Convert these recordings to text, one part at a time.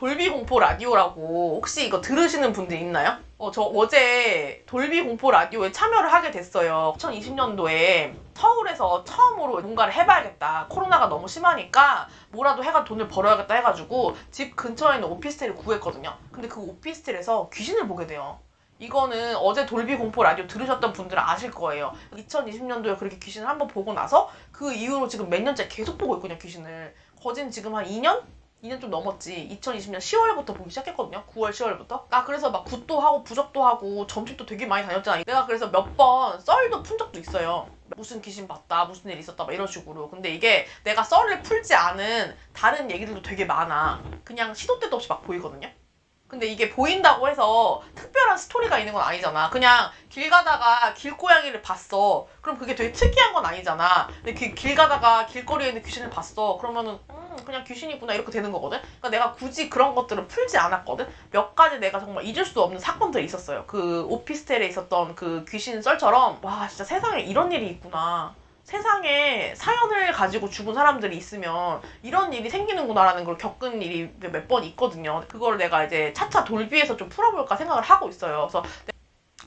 돌비 공포 라디오라고 혹시 이거 들으시는 분들 있나요? 어, 저 어제 돌비 공포 라디오에 참여를 하게 됐어요. 2020년도에 서울에서 처음으로 뭔가를 해봐야겠다. 코로나가 너무 심하니까 뭐라도 해가 돈을 벌어야겠다 해가지고 집 근처에 있는 오피스텔을 구했거든요. 근데 그 오피스텔에서 귀신을 보게 돼요. 이거는 어제 돌비 공포 라디오 들으셨던 분들은 아실 거예요. 2020년도에 그렇게 귀신을 한번 보고 나서 그 이후로 지금 몇 년째 계속 보고 있거든요, 귀신을. 거진 지금 한 2년? 2년 좀 넘었지. 2020년 10월부터 보기 시작했거든요. 9월, 10월부터. 나 그래서 막 굿도 하고 부적도 하고 점집도 되게 많이 다녔잖아. 내가 그래서 몇 번 썰도 푼 적도 있어요. 무슨 귀신 봤다, 무슨 일 있었다, 막 이런 식으로. 근데 이게 내가 썰을 풀지 않은 다른 얘기들도 되게 많아. 그냥 시도 때도 없이 막 보이거든요. 근데 이게 보인다고 해서 특별한 스토리가 있는 건 아니잖아. 그냥 길 가다가 길고양이를 봤어. 그럼 그게 되게 특이한 건 아니잖아. 근데 그 길 가다가 길거리에 있는 귀신을 봤어. 그러면은 음 그냥 귀신이구나 이렇게 되는 거거든. 그러니까 내가 굳이 그런 것들을 풀지 않았거든. 몇 가지 내가 정말 잊을 수 없는 사건들이 있었어요. 그 오피스텔에 있었던 그 귀신 썰처럼 와 진짜 세상에 이런 일이 있구나. 세상에 사연을 가지고 죽은 사람들이 있으면 이런 일이 생기는구나라는 걸 겪은 일이 몇 번 있거든요. 그걸 내가 이제 차차 돌비에서 좀 풀어볼까 생각을 하고 있어요. 그래서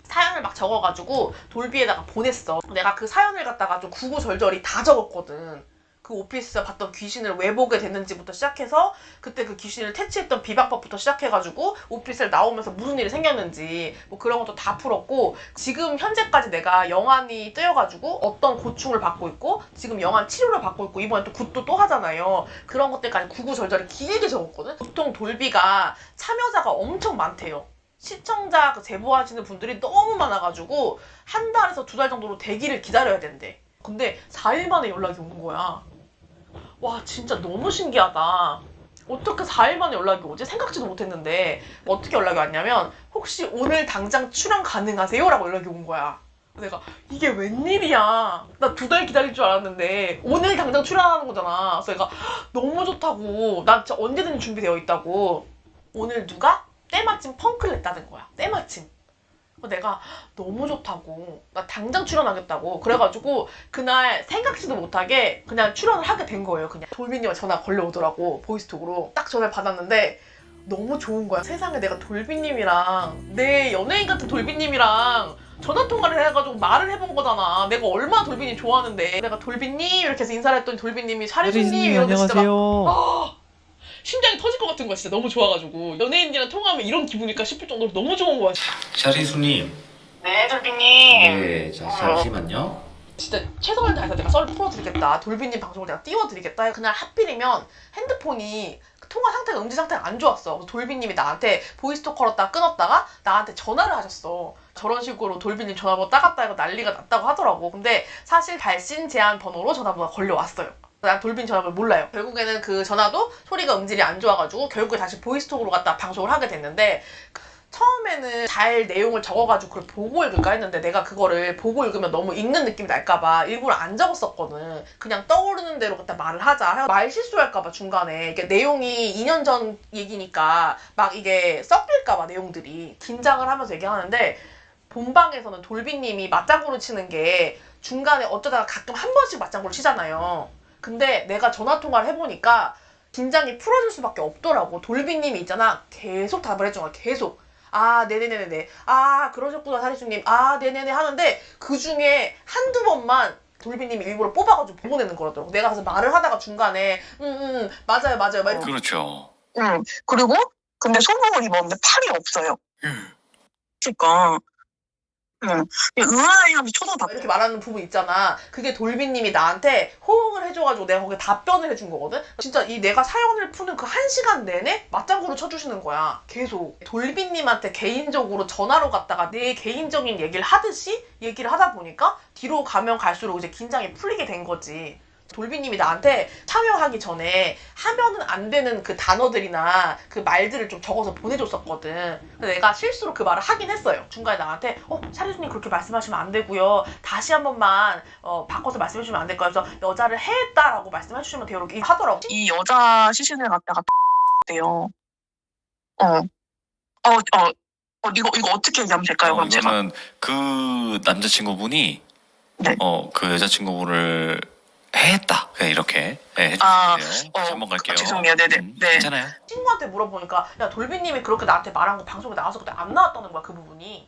사연을 막 적어가지고 돌비에다가 보냈어. 내가 그 사연을 갖다가 좀 구구절절히 다 적었거든. 그 오피스에서 봤던 귀신을 왜 보게 됐는지부터 시작해서 그때 그 귀신을 퇴치했던 비방법부터 시작해가지고 오피스를 나오면서 무슨 일이 생겼는지 뭐 그런 것도 다 풀었고 지금 현재까지 내가 영안이 뜨여가지고 어떤 고충을 받고 있고 지금 영안 치료를 받고 있고 이번에 또 굿도 또 하잖아요. 그런 것들까지 구구절절히 길게 적었거든. 보통 돌비가 참여자가 엄청 많대요. 시청자 그 제보하시는 분들이 너무 많아가지고 한 달에서 두 달 정도로 대기를 기다려야 된대. 근데 4일 만에 연락이 온 거야 와 진짜 너무 신기하다. 어떻게 4일 만에 연락이 오지? 생각지도 못했는데 어떻게 연락이 왔냐면 혹시 오늘 당장 출연 가능하세요? 라고 연락이 온 거야. 내가 이게 웬일이야. 나 두 달 기다릴 줄 알았는데 오늘 당장 출연하는 거잖아. 그래서 내가 너무 좋다고. 나 진짜 언제든 준비되어 있다고. 오늘 누가 때마침 펑크를 냈다는 거야. 때마침. 그래서 내가 너무 좋다고. 나 당장 출연하겠다고. 그래가지고 그날 생각지도 못하게 그냥 출연을 하게 된 거예요 그냥. 돌비님한테 전화 걸려오더라고 보이스톡으로. 딱 전화를 받았는데 너무 좋은 거야. 세상에 내가 돌비님이랑 내 연예인 같은 돌비님이랑 전화 통화를 해가지고 말을 해본 거잖아. 내가 얼마나 돌비님 좋아하는데. 내가 돌비님 이렇게 해서 인사를 했더니 돌비님이 차리수님 혜리님 이러고 진짜 막 심장이 터질 것 같은 거야 진짜 너무 좋아가지고 연예인이랑 통화하면 이런 기분일까 싶을 정도로 너무 좋은 거야 샤리수님. 네 돌비님 네, 자, 잠시만요. 진짜 최선을 다해서 내가 썰을 풀어드리겠다. 돌비님 방송을 내가 띄워드리겠다. 그날 하필이면 핸드폰이 통화 상태가 음질 상태가 안 좋았어. 그래서 돌비님이 나한테 보이스톡 걸었다가 끊었다가 나한테 전화를 하셨어. 저런 식으로 돌비님 전화번호 따갔다 이거 난리가 났다고 하더라고. 근데 사실 발신 제한 번호로 전화번호가 걸려왔어요. 난 돌빈 전화번호 몰라요. 결국에는 그 전화도 소리가 음질이 안 좋아가지고 결국에 다시 보이스톡으로 갖다 방송을 하게 됐는데 처음에는 잘 내용을 적어가지고 그걸 보고 읽을까 했는데 내가 그거를 보고 읽으면 너무 읽는 느낌이 날까봐 일부러 안 적었었거든. 그냥 떠오르는 대로 갖다 말을 하자. 말 실수할까봐 중간에 이게 내용이 2년 전 얘기니까 막 이게 섞일까봐 내용들이 긴장을 하면서 얘기하는데 본방에서는 돌비님이 맞장구를 치는 게 중간에 어쩌다가 가끔 한 번씩 맞장구를 치잖아요. 근데 내가 전화 통화를 해보니까 긴장이 풀어질 수밖에 없더라고. 돌비님이 있잖아. 계속 답을 해준 거야. 계속. 아, 네네네네. 아, 그러셨구나, 사리수님. 아, 네네네 하는데 그 중에 한두 번만 돌비님이 일부러 뽑아가지고 보내는 거라더라고. 내가 가서 말을 하다가 중간에, 음, 음, 맞아요, 맞아요. 막 이렇게 그렇죠. 응. 그리고 근데 소복을 입었는데 팔이 없어요. 그러니까 응. 의아해 하면서 쳐다봐. 이렇게 말하는 부분 있잖아. 그게 돌비님이 나한테 호응을 해줘가지고 내가 거기에 답변을 해준 거거든? 진짜 이 내가 사연을 푸는 그 한 시간 내내 맞장구를 쳐주시는 거야. 계속. 돌비님한테 개인적으로 전화로 갔다가 내 개인적인 얘기를 하듯이 얘기를 하다 보니까 뒤로 가면 갈수록 이제 긴장이 풀리게 된 거지. 돌비님이 나한테 참여하기 전에 하면은 안 되는 그 단어들이나 그 말들을 좀 적어서 보내줬었거든. 근데 내가 실수로 그 말을 하긴 했어요. 중간에 나한테 어 사리수님 그렇게 말씀하시면 안 되고요. 다시 한 번만 어, 바꿔서 말씀해주시면 안 될까요? 그래서 여자를 해했다라고 말씀해주시면 돼요. 이렇게 하더라고. 이 여자 시신을 갖다가 돼요. 어. 어, 어. 어, 이거, 이거 어떻게 얘기하면 될까요? 어, 그럼 제가. 이거는 그 남자친구분이 네. 어, 그 여자친구분을 했다. 그냥 이렇게 네, 해주시면 아, 돼요. 어, 다시 한번 갈게요. 죄송해요. 네네. 음, 네. 괜찮아요. 친구한테 물어보니까 야 돌비님이 그렇게 나한테 말한 거 방송에 나와서 그때 안 나왔다는 거야 그 부분이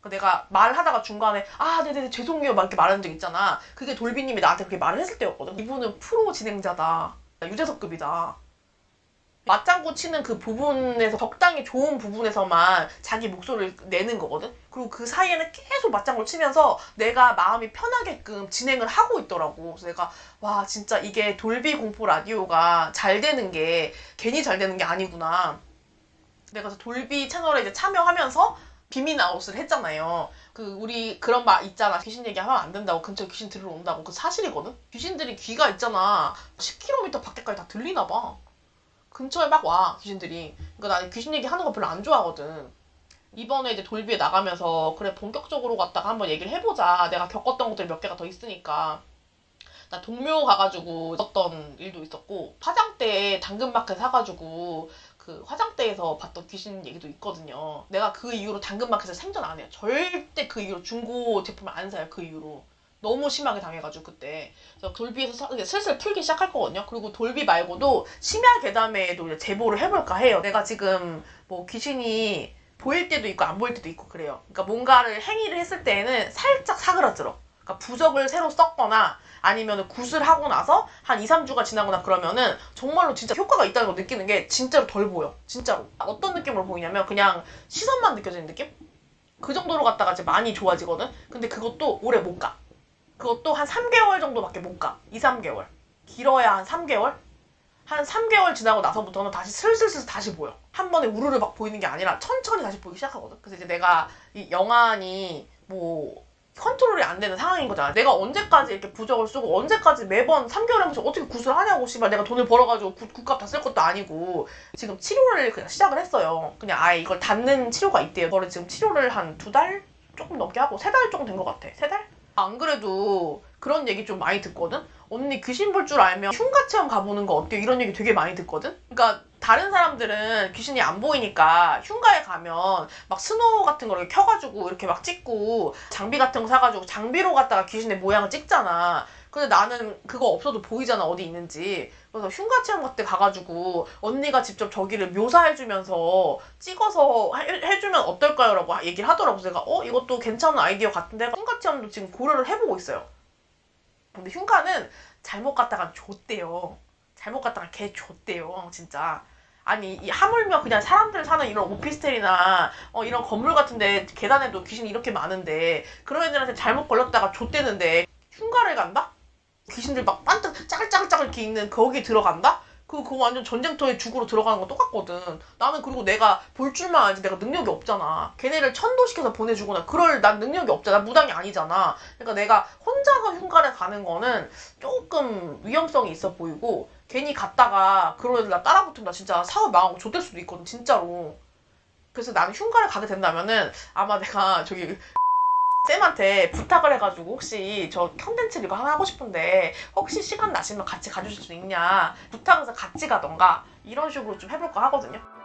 그 내가 말하다가 중간에 아 네네네 죄송해요 막 이렇게 말한 적 있잖아 그게 돌비님이 나한테 그렇게 말을 했을 때였거든 이분은 프로 진행자다 유재석급이다 맞장구 치는 그 부분에서 적당히 좋은 부분에서만 자기 목소리를 내는 거거든 그리고 그 사이에는 계속 맞장구를 치면서 내가 마음이 편하게끔 진행을 하고 있더라고 그래서 내가 와 진짜 이게 돌비 공포 라디오가 잘 되는 게 괜히 잘 되는 게 아니구나. 내가 그래서 돌비 채널에 이제 참여하면서 비밀 아웃을 했잖아요. 그 우리 그런 말 있잖아. 귀신 얘기하면 안 된다고 근처에 귀신 들으러 온다고. 그 사실이거든. 귀신들이 귀가 있잖아. 10km 밖에까지 다 들리나 봐. 근처에 막 와 귀신들이. 그러니까 나는 귀신 얘기 하는 거 별로 안 좋아하거든. 이번에 이제 돌비에 나가면서 그래 본격적으로 갔다가 한번 얘기를 해보자. 내가 겪었던 것들이 몇 개가 더 있으니까. 나 동묘 가가지고 있었던 일도 있었고 화장대에 당근마켓 사가지고 그 화장대에서 봤던 귀신 얘기도 있거든요. 내가 그 이후로 당근마켓을 생전 안 해요. 절대 그 이후로 중고 제품을 안 사요. 그 이후로. 너무 심하게 당해가지고 그때 그래서 돌비에서 슬슬 풀기 시작할 거거든요. 그리고 돌비 말고도 심야 괴담에도 제보를 해볼까 해요. 내가 지금 뭐 귀신이 보일 때도 있고 안 보일 때도 있고 그래요. 그러니까 뭔가를 행위를 했을 때에는 살짝 사그라들어. 그러니까 부적을 새로 썼거나 아니면 굿을 하고 나서 한 2, 3주가 지나거나 그러면은 정말로 진짜 효과가 있다는 걸 느끼는 게 진짜로 덜 보여. 진짜로. 어떤 느낌으로 보이냐면 그냥 시선만 느껴지는 느낌? 그 정도로 갔다가 이제 많이 좋아지거든? 근데 그것도 오래 못 가. 그것도 한 3개월 정도밖에 못 가. 2, 3개월. 길어야 한 3개월? 한 3개월 지나고 나서부터는 다시 슬슬슬 다시 보여. 한 번에 우르르 막 보이는 게 아니라 천천히 다시 보이기 시작하거든. 그래서 이제 내가 이 영안이 뭐 컨트롤이 안 되는 상황인 거잖아. 내가 언제까지 이렇게 부적을 쓰고 언제까지 매번 3개월에 한 번씩 어떻게 굿을 하냐고 씨발 내가 돈을 벌어가지고 굿, 굿값 다 쓸 것도 아니고 지금 치료를 그냥 시작을 했어요. 그냥 아예 이걸 닫는 치료가 있대요. 저를 지금 치료를 한 두 달 조금 넘게 하고 세 달 조금 된 것 같아. 세 달? 안 그래도 그런 얘기 좀 많이 듣거든? 언니 귀신 볼 줄 알면 흉가 체험 가보는 거 어때요? 이런 얘기 되게 많이 듣거든? 그러니까 다른 사람들은 귀신이 안 보이니까 흉가에 가면 막 스노우 같은 걸 켜가지고 이렇게 막 찍고 장비 같은 거 사가지고 장비로 갖다가 귀신의 모양을 찍잖아. 근데 나는 그거 없어도 보이잖아 어디 있는지. 그래서 흉가 체험 데 가가지고 언니가 직접 저기를 묘사해주면서 찍어서 해, 해주면 어떨까요? 라고 얘기를 하더라고. 내가 어? 이것도 괜찮은 아이디어 같은데 흉가 체험도 지금 고려를 해보고 있어요. 근데 흉가는 잘못 갔다가 좆대요. 잘못 갔다가 개 좆대요. 진짜. 아니 이 하물며 그냥 사람들 사는 이런 오피스텔이나 어, 이런 건물 같은데 계단에도 귀신이 이렇게 많은데 그런 애들한테 잘못 걸렸다가 좆대는데 흉가를 간다? 귀신들 막 반짝 짜글짜글짜글 이렇게 있는 거기 들어간다? 그 그거 완전 전쟁터에 죽으러 들어가는 거 똑같거든. 나는 그리고 내가 볼 줄만 알지 내가 능력이 없잖아. 걔네를 천도시켜서 보내주거나 그럴 난 능력이 없잖아. 난 무당이 아니잖아. 그러니까 내가 혼자가 흉가를 가는 거는 조금 위험성이 있어 보이고 괜히 갔다가 그런 애들 나 따라붙으면 나 진짜 사업 망하고 좆될 수도 있거든 진짜로. 그래서 나는 흉가를 가게 된다면은 아마 내가 저기 쌤한테 부탁을 해가지고 혹시 저 컨텐츠 이거 하나 하고 싶은데 혹시 시간 나시면 같이 가주실 수 있냐 부탁해서 같이 가던가 이런 식으로 좀 해볼까 하거든요.